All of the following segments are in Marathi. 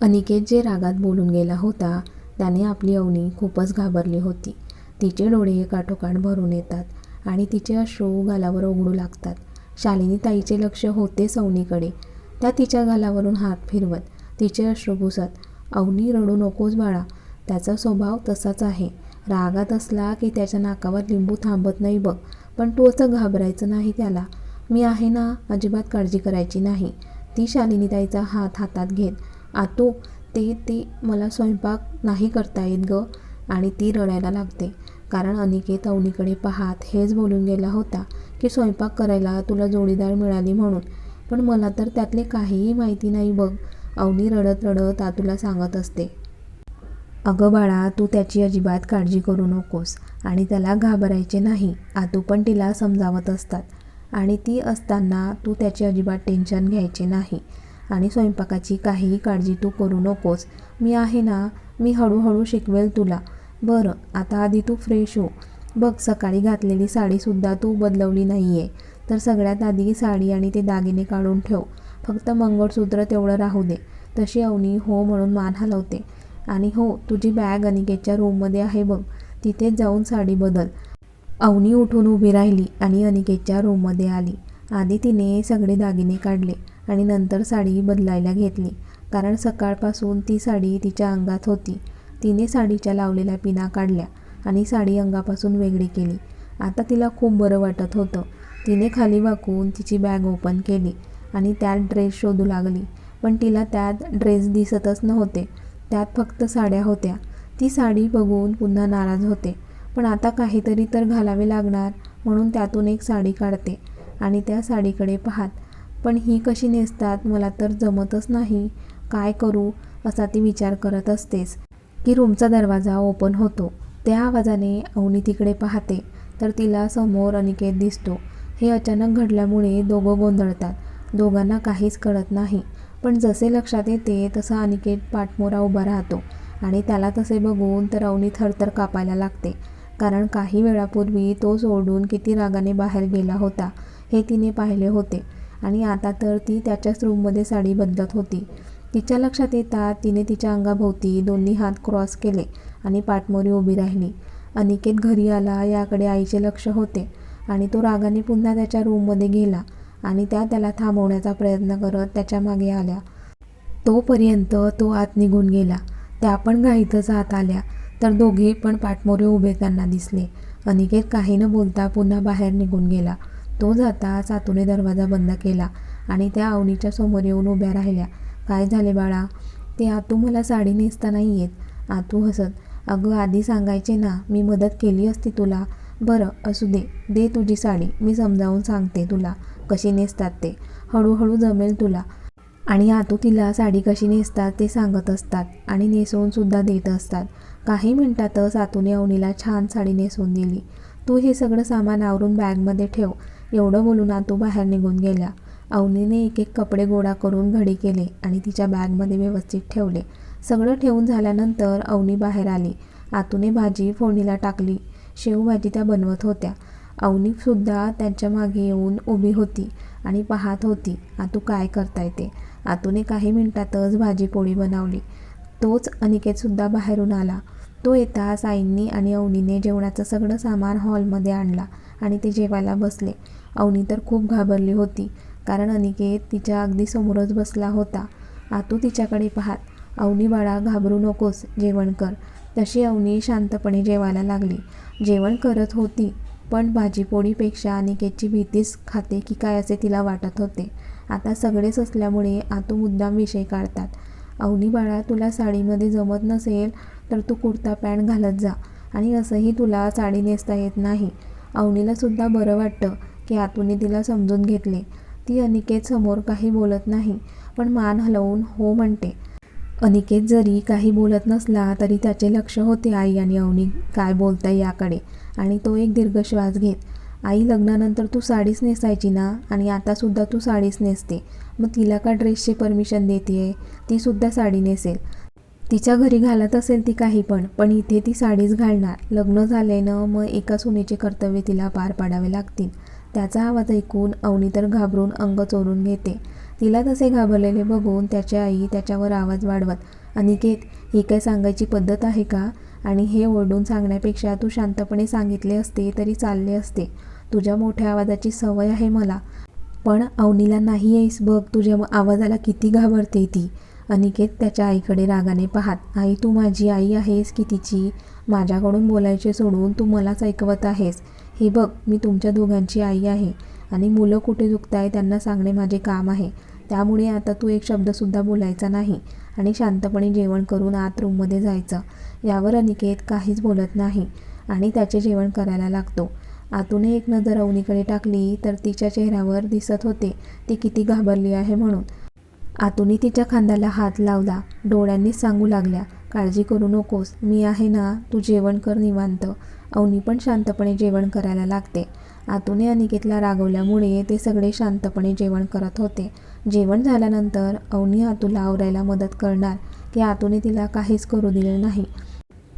अनिकेत जे रागात बोलून गेला होता त्याने आपली अवनी खूपच घाबरली होती. तिचे डोळे काठोकाठ भरून येतात आणि तिचे अश्रू गालावर ओघडू लागतात. शालिनी ताईचे लक्ष होते अवनीकडे. त्या तिच्या गालावरून हात फिरवत तिचे अश्रू घुसत अवनी रडू नकोस बाळा. त्याचा स्वभाव तसाच आहे. रागात असला की त्याच्या नाकावर लिंबू थांबत नाही बघ. पण तू असं घाबरायचं नाही त्याला. मी आहे ना अजिबात काळजी करायची नाही. ती शालिनीताईचा हात हातात घेत आतू ते ते मला स्वयंपाक नाही करता येत ग आणि ती रडायला लागते. कारण अनिकेत अवनीकडे पाहात हेच बोलून गेला होता की स्वयंपाक करायला तुला जोडीदार मिळाली म्हणून. पण मला तर त्यातले काहीही माहिती नाही बघ अवनी रडत रडत आतूला सांगत असते. अगं बाळा तू त्याची अजिबात काळजी करू नकोस आणि त्याला घाबरायचे नाही आतू पण तिला समजावत असतात. आणि ती असताना तू त्याची अजिबात टेन्शन घ्यायचे नाही. आणि स्वयंपाकाची काहीही काळजी तू करू नकोस. मी आहे ना मी हळूहळू शिकवेल तुला. बरं आता आधी तू फ्रेश हो. बघ सकाळी घातलेली साडीसुद्धा तू बदलवली नाही आहे तर सगळ्यात आधी साडी आणि ते दागिने काढून ठेव. फक्त मंगळसूत्र तेवढं राहू दे. तशी अवनी हो म्हणून मान हलवते. आणि हो तुझी बॅग अनिकेतच्या रूममध्ये आहे बघ. तिथेच जाऊन साडी बदल. अवनी उठून उभी राहिली आणि अनिकेतच्या रूममध्ये आली. आधी तिने सगळे दागिने काढले. आणि नंतर साडी बदलायला घेतली. कारण सकाळपासून ती साडी तिच्या अंगात होती. तिने साडीच्या लावलेल्या पिना काढल्या आणि साडी अंगापासून वेगळी केली. आता तिला खूप बरं वाटत होतं. तिने खाली वाकून तिची बॅग ओपन केली आणि त्यात ड्रेस शोधू लागली. पण तिला त्यात ड्रेस दिसतच नव्हते. त्यात फक्त साड्या होत्या. ती साडी बघून पुन्हा नाराज होते. पण आता काहीतरी तर घालावे लागणार म्हणून त्यातून एक साडी काढते आणि त्या साडीकडे पाहात पण ही कशी नेसतात मला तर जमतच नाही. काय करू असा ती विचार करत असतेस की रूमचा दरवाजा ओपन होतो. त्या आवाजाने अवनी तिकडे पाहते. तर तिला समोर अनिकेत दिसतो. हे अचानक घडल्यामुळे दोघं गोंधळतात. दोघांना काहीच कळत नाही. पण जसे लक्षात येते तसा अनिकेत पाठमोरा उभा राहतो. आणि त्याला तसे बघून तर अवनी थरथर कापायला लागते. कारण काही वेळापूर्वी तो सोडून किती रागाने बाहेर गेला होता हे तिने पाहिले होते. आणि आता तर ती त्याच्याच रूममध्ये साडी बदलत होती. तिच्या लक्षात येता तिने तिच्या अंगाभोवती दोन्ही हात क्रॉस केले आणि पाठमोरी उभी राहिली. अनिकेत घरी आला याकडे आईचे लक्ष होते आणि तो रागाने पुन्हा त्याच्या रूममध्ये गेला आणि त्या त्याला थांबवण्याचा प्रयत्न करत त्याच्यामागे आल्या. तोपर्यंत तो आत निघून गेला. त्या पण घाईतच आत आल्या. तर दोघे पण पाठमोरे उभे त्यांना दिसले. अनिकेत काही न बोलता पुन्हा बाहेर निघून गेला. तो जाता सातूने दरवाजा बंद केला आणि त्या अवनीच्या समोर येऊन उभ्या राहिल्या. काय झाले बाळा? ते आतू मला साडी नेसता नाही येत. आतू हसत अगं आधी सांगायचे ना मी मदत केली असती तुला. बरं असू दे दे तुझी साडी मी समजावून सांगते तुला कशी नेसतात ते. हळूहळू जमेल तुला. आणि आतू तिला साडी कशी नेसतात ते सांगत असतात आणि नेसवूनसुद्धा देत असतात. काही मिनिटातच आतूने अवनीला छान साडी नेसवून दिली. तू हे सगळं सामान आवरून बॅगमध्ये ठेव. एवढं बोलून आतू बाहेर निघून गेल्या. अवनीने एक एक कपडे गोळा करून घडी केले आणि तिच्या बॅगमध्ये व्यवस्थित ठेवले. सगळं ठेवून झाल्यानंतर अवनी बाहेर आली. आतूने भाजी फोडणीला टाकली. शेवभाजी त्या बनवत होत्या. अवनीसुद्धा त्यांच्या मागे येऊन उभी होती आणि पाहत होती आतू काय करता येते आतूने काही मिनिटातच भाजी पोळी बनवली. तोच अनिकेतसुद्धा बाहेरून आला. तो येताच आईंनी आणि अवनीने जेवणाचं सगळं सामान हॉलमध्ये आणला आणि ते जेवायला बसले. अवनी तर खूप घाबरली होती कारण अनिकेत तिच्या अगदी समोरच बसला होता. आतू तिच्याकडे पाहात अवनी बाळा घाबरू नकोस जेवण कर. तशी अवनी शांतपणे जेवायला लागली. जेवण करत होती पण भाजीपोळीपेक्षा अनिकेतची भीतीच खाते की काय असे तिला वाटत होते. आता सगळेच असल्यामुळे आतू मुद्दाम विषय काढतात. अवनी बाळा तुला साडीमध्ये जमत नसेल तर तू कुर्ता पॅन्ट घालत जा आणि असंही तुला साडी नेसता येत नाही. अवनीलासुद्धा बरं वाटतं की आतूने तिला समजून घेतले. ती अनिकेत समोर काही बोलत नाही पण मान हलवून हो म्हणते. अनिकेत जरी काही बोलत नसला तरी त्याचे लक्ष होते आई आणि अवनी काय बोलताय याकडे. आणि तो एक दीर्घ श्वास घेत आई लग्नानंतर तू साडीच नेसायची ना? आणि आतासुद्धा तू साडीच नेसते. मग तिला का ड्रेसची परमिशन देते आहे तीसुद्धा साडी नेसेल. तिच्या घरी घालत असेल ती काही पण पण इथे ती साडीच घालणार. लग्न झाल्यानं मग एका सुनेचे कर्तव्य तिला पार पाडावे लागतील. त्याचा आवाज ऐकून अवनी तर घाबरून अंग चोरून घेते. तिला तसे घाबरलेले बघून त्याची आई त्याच्यावर आवाज वाढवत अनिकेत ही काय सांगायची पद्धत आहे का? आणि हे ओरडून सांगण्यापेक्षा तू शांतपणे सांगितले असते तरी चालले असते. तुझ्या मोठ्या आवाजाची सवय आहे मला. पण अवनीला नाही येईस बघ तुझ्या आवाजाला किती घाबरते ती. अनिकेत त्याच्या आईकडे रागाने पाहात आई तू माझी आई आहेस की तिची? माझ्याकडून बोलायचे सोडून तू मलाच ऐकवत आहेस. हे बघ मी तुमच्या दोघांची आई आहे आणि मुलं कुठे चुकताय त्यांना सांगणे माझे काम आहे. त्यामुळे आता तू एक शब्दसुद्धा बोलायचा नाही आणि शांतपणे जेवण करून आत रूममध्ये जायचं. यावर अनिकेत काहीच बोलत नाही आणि त्याचे जेवण करायला लागतो. आतूने एक नजर अवनीकडे टाकली तर तिच्या चेहऱ्यावर दिसत होते ती किती घाबरली आहे म्हणून. आतूने तिच्या खांद्याला हात लावला. डोळ्यांनीच सांगू लागल्या. काळजी करू नकोस. मी आहे ना तू जेवण कर निवांत. अवनी पण शांतपणे जेवण करायला लागते. आतूने अनिकेतला रागवल्यामुळे ते सगळे शांतपणे जेवण करत होते. जेवण झाल्यानंतर अवनी आतूला आवरायला मदत करणार की आतूने तिला काहीच करू दिले नाही.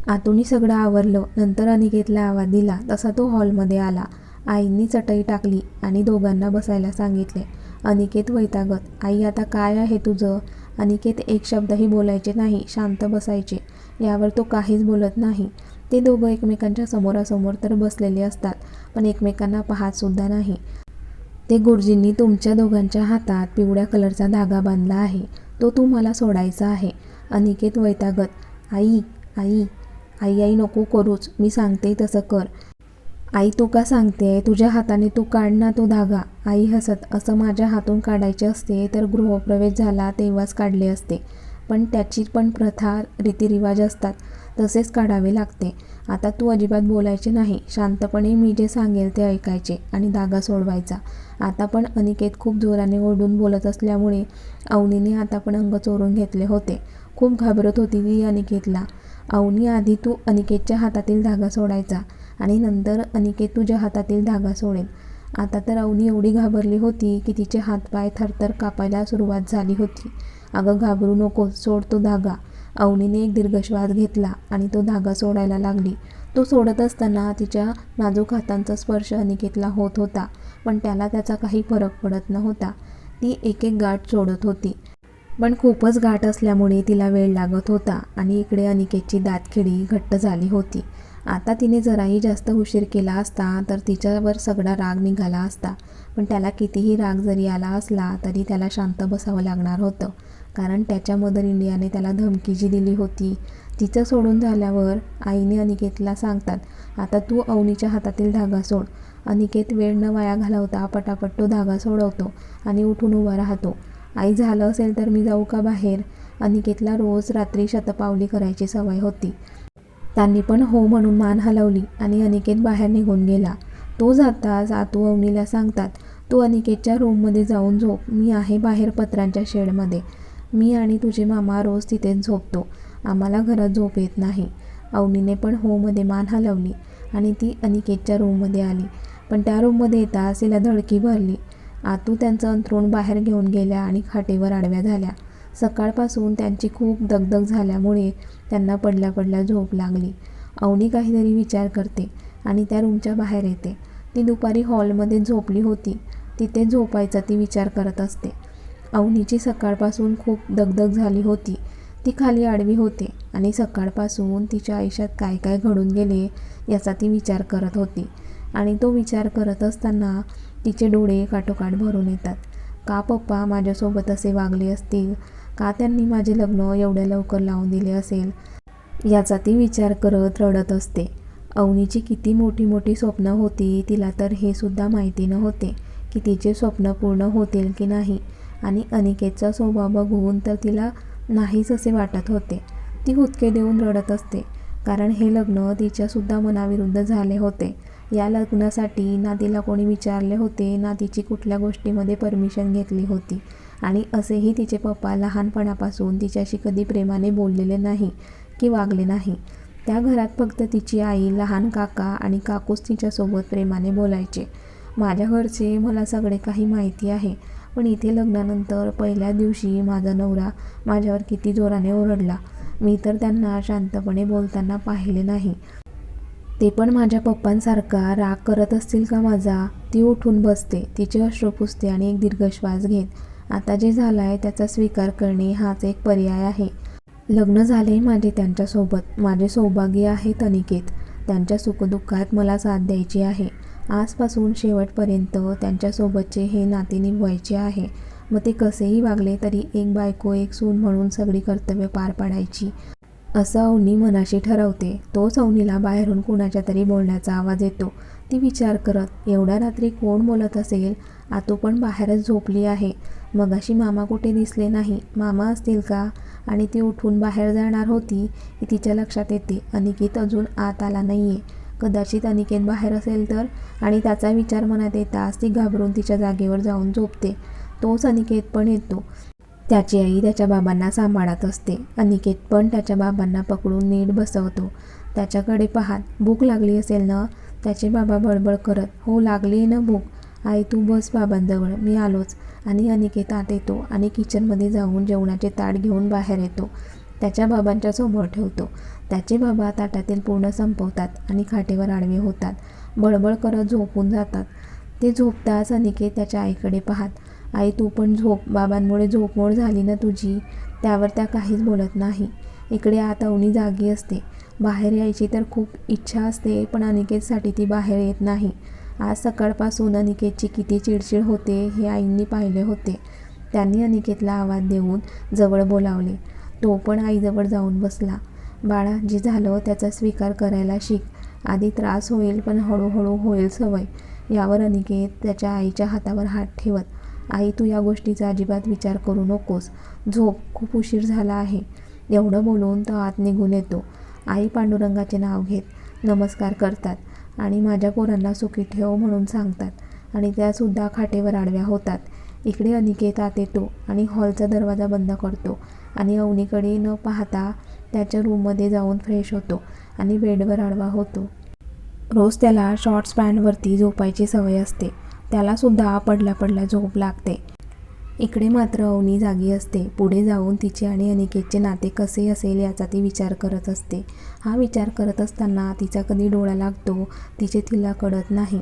आतूनी सगळं आवरलं. नंतर अनिकेतला आवाज दिला. तसा तो हॉलमध्ये आला. आईंनी चटई टाकली आणि दोघांना बसायला सांगितले. अनिकेत वैतागत आई आता काय आहे तुझं? अनिकेत एक शब्दही बोलायचे नाही शांत बसायचे. यावर तो काहीच बोलत नाही. ते दोघं एकमेकांच्या समोरासमोर तर बसलेले असतात पण एकमेकांना पाहतसुद्धा नाही. ते गुरुजींनी तुमच्या दोघांच्या हातात पिवळ्या कलरचा धागा बांधला आहे. तो तू मला सोडायचा आहे. अनिकेत वैतागत आई आई आई आई नको करूच. मी सांगते तसं कर. आई तू का सांगते तुझ्या हाताने तू काढ ना तो धागा. आई हसत असं माझ्या हातून काढायचे असते तर गृहप्रवेश झाला तेव्हाच काढले असते. पण त्याची पण प्रथा रीतिरिवाज असतात तसेच काढावे लागते. आता तू अजिबात बोलायचे नाही. शांतपणे मी जे सांगेल ते ऐकायचे आणि धागा सोडवायचा. आता पण अनिकेत खूप जोराने ओरडून बोलत असल्यामुळे अवनीने आता पण अंग चोरून घेतले होते. खूप घाबरत होती ती अनिकेतला. अवनी आधी तू अनिकेतच्या हातातील धागा सोडायचा. आणि नंतर अनिकेत तुझ्या हातातील धागा सोडेल. आता तर अवनी एवढी घाबरली होती की तिचे हातपाय थरथर कापायला सुरुवात झाली होती. अगं घाबरू नको सोड तो धागा. अवनीने एक दीर्घश्वास घेतला आणि तो धागा सोडायला लागली. तो सोडत असताना तिच्या नाजूक हातांचा स्पर्श अनिकेतला होत होता पण त्याला त्याचा काही फरक पडत नव्हता. ती एक एक गाठ सोडत होती. पण खूपच गाठ असल्यामुळे तिला वेळ लागत होता आणि इकडे अनिकेतची दातखिडी घट्ट झाली होती. आता तिने जराही जास्त उशीर केला असता तर तिच्यावर सगळा राग निघाला असता. पण त्याला कितीही राग जरी आला असला तरी त्याला शांत बसावं लागणार होतं. कारण त्याच्या मदर इंडियाने त्याला धमकी जी दिली होती. तिचं सोडून झाल्यावर आईने अनिकेतला सांगतात आता तू अवनीच्या हातातील धागा सोड. अनिकेत वेळ न वाया घालवता पटापट तो धागा सोडवतो आणि उठून उभा राहतो. आई झालं असेल तर मी जाऊ का बाहेर? अनिकेतला रोज रात्री शतपावली करायची सवय होती. त्यांनी पण हो म्हणून मान हलवली आणि अनिकेत बाहेर निघून गेला. तो जाताच आतू अवनीला सांगतात तू अनिकेतच्या रूममध्ये जाऊन झोप. मी आहे बाहेर पत्रांच्या शेडमध्ये. मी आणि तुझे मामा रोज तिथेच झोपतो. आम्हाला घरात झोप येत नाही. अवनीने पण होमध्ये मान हलवली आणि ती अनिकेतच्या रूममध्ये आली. पण त्या रूममध्ये येताच तिला धडकी भरली. आतू त्यांचं अंथरूण बाहेर घेऊन गेल्या आणि खाटेवर आडव्या झाल्या. सकाळपासून त्यांची खूप दगदग झाल्यामुळे त्यांना पडल्या पडल्या झोप लागली. अवनी काहीतरी विचार करते आणि त्या रूमच्या बाहेर येते. ती दुपारी हॉलमध्ये झोपली होती. तिथे झोपायचा ती विचार करत असते. अवनीची सकाळपासून खूप दगदग झाली होती. ती खाली आडवी होते आणि सकाळपासून तिच्या आयुष्यात काय काय घडून गेले याचा ती विचार करत होती आणि तो विचार करत असताना तिचे डोळे काठोकाठ भरून येतात. का पप्पा माझ्यासोबत असे वागले असतील? का त्यांनी माझे लग्न एवढ्या लवकर लावून दिले असेल? याचा ती विचार करत रडत असते. अवनीची किती मोठी मोठी स्वप्न होती तिला तर हे सुद्धा माहिती नव्हते की तिचे स्वप्न पूर्ण होतील की नाही. आणि अनिकेतचा स्वभाव बघून तर तिला नाहीच असे वाटत होते. ती हुदके देऊन रडत असते. कारण हे लग्न तिच्यासुद्धा मनाविरुद्ध झाले होते. या लग्नासाठी ना तिला कोणी विचारले होते? ना तिची कुठल्या गोष्टीमध्ये परमिशन घेतली होती? आणि असेही तिचे पप्पा लहानपणापासून तिच्याशी कधी प्रेमाने बोललेले नाही की वागले नाही. त्या घरात फक्त तिची आई लहान काका आणि काकूच तिच्यासोबत प्रेमाने बोलायचे. माझ्या घरचे मला सगळे काही माहिती आहे पण इथे लग्नानंतर पहिल्या दिवशी माझा नवरा माझ्यावर किती जोराने ओरडला. मी तर त्यांना शांतपणे बोलताना पाहिले नाही. ते पण माझ्या पप्पांसारखा राग करत असतील का माझा? ती उठून बसते तिचे अश्रू पुसते आणि एक दीर्घ श्वास घेत आता जे झालं आहे त्याचा स्वीकार करणे हाच एक पर्याय आहे. लग्न झाले माझे त्यांच्यासोबत. माझे सौभाग्य आहे तनिकेत. त्यांच्या सुखदुःखात मला साथ द्यायची आहे. आजपासून शेवटपर्यंत त्यांच्यासोबतचे हे नाते निभवायचे आहे. मग ते कसेही वागले तरी एक बायको एक सून म्हणून सगळी कर्तव्य पार पाडायची. असं अवनी मनाशी ठरवते. तोच अवनीला बाहेरून कुणाच्या तरी बोलण्याचा आवाज येतो. ती विचार करत एवढ्या रात्री कोण बोलत असेल? आतू पण बाहेरच झोपली आहे. मगाशी मामा कुठे दिसले नाही? मामा असतील का? आणि ती उठून बाहेर जाणार होती की तिच्या लक्षात येते. अनिकेत अजून आत आला नाही आहे कदाचित अनिकेत बाहेर असेल तर? आणि त्याचा विचार मनात येताच ती घाबरून तिच्या जागेवर जाऊन झोपते. तोच अनिकेत पण येतो. त्याची आई त्याच्या बाबांना सांभाळत असते. अनिकेत पण त्याच्या बाबांना पकडून नीट बसवतो. त्याच्याकडे पाहात भूक लागली असेल ना? त्याचे बाबा बडबड करत हो लागली ना भूक. आई तू बस बाबांजवळ. मी आलोच. आणि अनिकेत आत येतो आणि किचनमध्ये जाऊन जेवणाचे ताट घेऊन बाहेर येतो. त्याच्या बाबांच्या समोर ठेवतो. त्याचे बाबा ताटातील पूर्ण संपवतात आणि खाटेवर आडवे होतात. बडबड करत झोपून जातात. ते झोपताच अनिकेत त्याच्या आईकडे पाहात आई तू पण झोप बाबांमुळे झोपमोड झाली ना तुझी? त्यावर त्या काहीच बोलत नाही. इकडे आत अवनी जागी असते. बाहेर यायची तर खूप इच्छा असते पण अनिकेतसाठी ती बाहेर येत नाही. आज सकाळपासून अनिकेतची किती चिडचिड होते हे आईंनी पाहिले होते. त्यांनी अनिकेतला आवाज देऊन जवळ बोलावले. तो पण आईजवळ जाऊन बसला. बाळा जे झालं त्याचा स्वीकार करायला शिक. आधी त्रास होईल पण हळूहळू होईल सवय. यावर अनिकेत त्याच्या आईच्या हातावर हात ठेवत आई तू या गोष्टीचा अजिबात विचार करू नकोस. झोप खूप उशीर झाला आहे. एवढं बोलून तो आत निघून येतो. आई पांडुरंगाचे नाव घेत नमस्कार करतात आणि माझ्या पोरांना सुखी ठेव म्हणून सांगतात आणि त्यासुद्धा खाटेवर आडव्या होतात. इकडे अनिकेत आत येतो आणि हॉलचा दरवाजा बंद करतो आणि अवनीकडे न पाहता त्याच्या रूममध्ये जाऊन फ्रेश होतो आणि बेडवर आडवा होतो. रोज त्याला शॉर्ट्स पॅन्टवरती झोपायची सवय असते. त्यालासुद्धा पडल्या पडल्या झोप लागते. इकडे मात्र अवनी जागी असते. पुढे जाऊन तिचे आणि अनिकेतचे नाते कसे असेल याचा ती विचार करत असते. हा विचार करत असताना तिचा कधी डोळा लागतो तिचे तिला कळत नाही.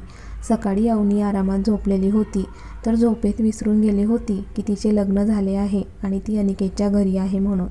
सकाळी अवनी आरामात झोपलेली होती तर झोपेत विसरून गेली होती की तिचे लग्न झाले आहे आणि ती अनिकेतच्या घरी आहे म्हणून.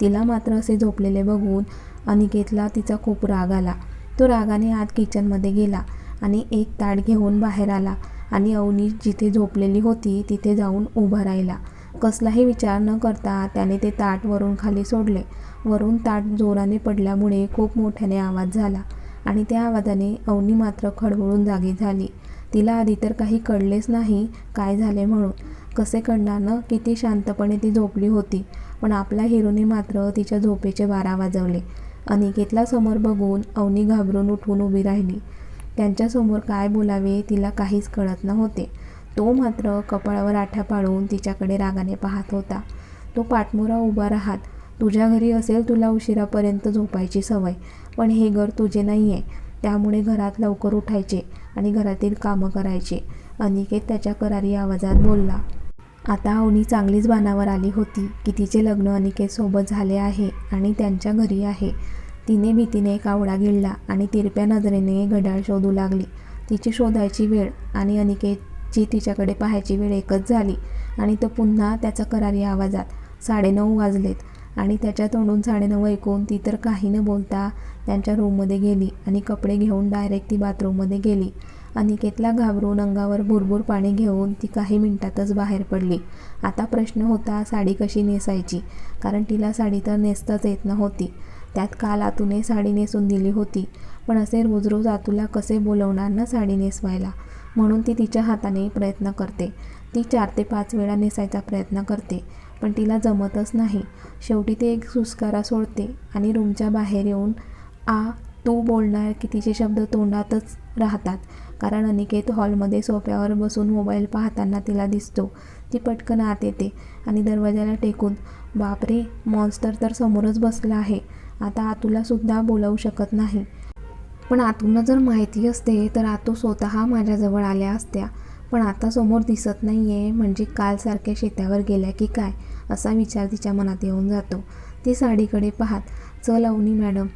तिला मात्र असे झोपलेले बघून अनिकेतला तिचा खूप राग आला. तो रागाने आत किचनमध्ये गेला आणि एक ताट घेऊन बाहेर आला. आणि अवनी जिथे झोपलेली होती तिथे जाऊन उभा राहिला. कसलाही विचार न करता त्याने ते ताट वरून खाली सोडले. वरून ताट जोराने पडल्यामुळे खूप मोठ्याने आवाज झाला आणि त्या आवाजाने अवनी मात्र खडबडून जागी झाली. तिला आधी तर काही कळलेच नाही काय झाले म्हणून. कसे कळणार ना? किती शांतपणे ती झोपली होती. पण आपल्या हिरोने मात्र तिच्या झोपेचे बारा वाजवले. अनिकेतला समोर बघून अवनी घाबरून उठून उभी राहिली. त्यांच्यासमोर काय बोलावे तिला काहीच कळत नव्हते. तो मात्र कपाळावर आठ्या पाळून तिच्याकडे रागाने पाहत होता. तो पाठमोरा उभा राहत तुझ्या घरी असेल तुला उशिरापर्यंत झोपायची सवय पण हे घर तुझे नाही आहे त्यामुळे घरात लवकर उठायचे आणि घरातील कामं करायचे. अनिकेत त्याच्या करारी आवाजात बोलला आता अवनी चांगलीच बाणावर आली होती. की तिचे लग्न अनिकेतसोबत झाले आहे आणि त्यांच्या घरी आहे. तिने भीतीने कावडा गिळला आणि तिरप्या नजरेने घड्याळ शोधू लागली. तिची शोधायची वेळ आणि अनिकेतची तिच्याकडे पाहायची वेळ एकच झाली आणि तो पुन्हा त्याचा करारी आवाजात साडेनऊ वाजलेत आणि त्याच्या तोंडून साडेनऊ ऐकून ती तर काही न बोलता त्यांच्या रूममध्ये गेली आणि कपडे घेऊन डायरेक्ट ती बाथरूममध्ये गेली. अनिकेतला घाबरून अंगावर भुरभुर पाणी घेऊन ती काही मिनिटातच बाहेर पडली. आता प्रश्न होता साडी कशी नेसायची कारण तिला साडी तर नेसताच येत नव्हती. त्यात काल आतूने साडी नेसून दिली होती. पण असे रोज रोज आतूला कसे बोलवणार ना साडी नेसवायला? म्हणून ती तिच्या हाताने प्रयत्न करते. ती चार ते पाच वेळा नेसायचा प्रयत्न करते पण तिला जमतच नाही. शेवटी ते एक सुस्कारा सोडते आणि रूमच्या बाहेर येऊन आ तू बोलणार की तिचे शब्द तोंडातच राहतात. कारण अनिकेत हॉलमध्ये सोफ्यावर बसून मोबाईल पाहताना तिला दिसतो. ती पटकन आत येते आणि दरवाजाला टेकून बापरे मॉन्स्टर तर समोरच बसला आहे. आता आतूलासुद्धा बोलावू शकत नाही. पण आतूला जर माहिती असते तर आतू स्वतः माझ्याजवळ आल्या असत्या. पण आता समोर दिसत नाही आहे म्हणजे कालसारख्या शेतावर गेल्या की काय असा विचार तिच्या मनात येऊन जातो. ती साडीकडे पाहात चल अवनी मॅडम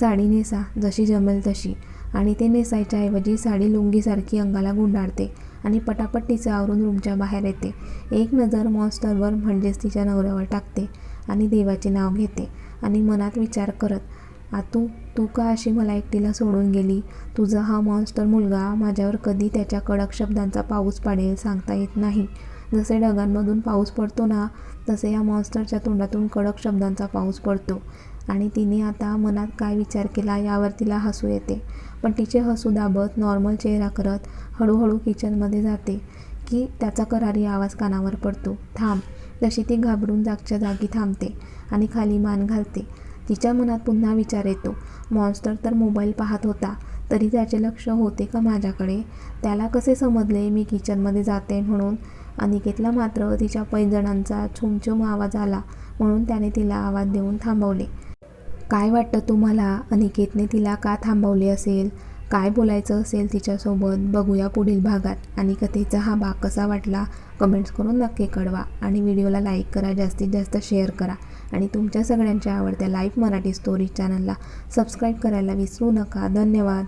साडी नेसा जशी जमेल तशी. आणि ते नेसायच्या ऐवजी साडी लुंगीसारखी अंगाला गुंडाळते आणि पटापट तिचं आवरून रूमच्या बाहेर येते. एक नजर मॉन्स्टरवर म्हणजेच तिच्या नवऱ्यावर टाकते आणि देवाचे नाव घेते. आणि मनात विचार करत आतू तू का अशी मला एकटीला सोडून गेली? तुझा हा मॉन्स्टर मुलगा माझ्यावर कधी त्याच्या कडक शब्दांचा पाऊस पाडेल सांगता येत नाही. जसे ढगांमधून पाऊस पडतो ना तसे या मॉन्स्टरच्या तोंडातून कडक शब्दांचा पाऊस पडतो. आणि तिने आता मनात काय विचार केला यावर तिला हसू येते. पण तिचे हसू दाबत नॉर्मल चेहरा करत हळूहळू किचनमध्ये जाते की त्याचा करारी आवाज कानावर पडतो. थांब. तशी ती घाबरून जागच्या जागी थांबते. आणि खाली मान घालते. तिच्या मनात पुन्हा विचार येतो. मॉन्स्टर तर मोबाईल पाहत होता. तरी त्याचे लक्ष होते का माझ्याकडे? त्याला कसे समजले मी किचनमध्ये जाते म्हणून? अनिकेतला मात्र तिच्या पैजणांचा छुमछुम आवाज आला म्हणून त्याने तिला आवाज देऊन थांबवले. काय वाटतं तुम्हाला? अनिकेतने तिला का थांबवले असेल? काय बोलायचं असेल तिच्यासोबत? बघूया पुढील भागात. आणि कथेचा हा भाग कसा वाटला? कमेंट्स करून नक्की कळवा आणि व्हिडिओला लाईक करा जास्तीत जास्त शेअर करा. आणि तुमच्या सगळ्यांच्या आवडत्या लाईव्ह मराठी स्टोरी चॅनलला सबस्क्राईब करायला विसरू नका. धन्यवाद.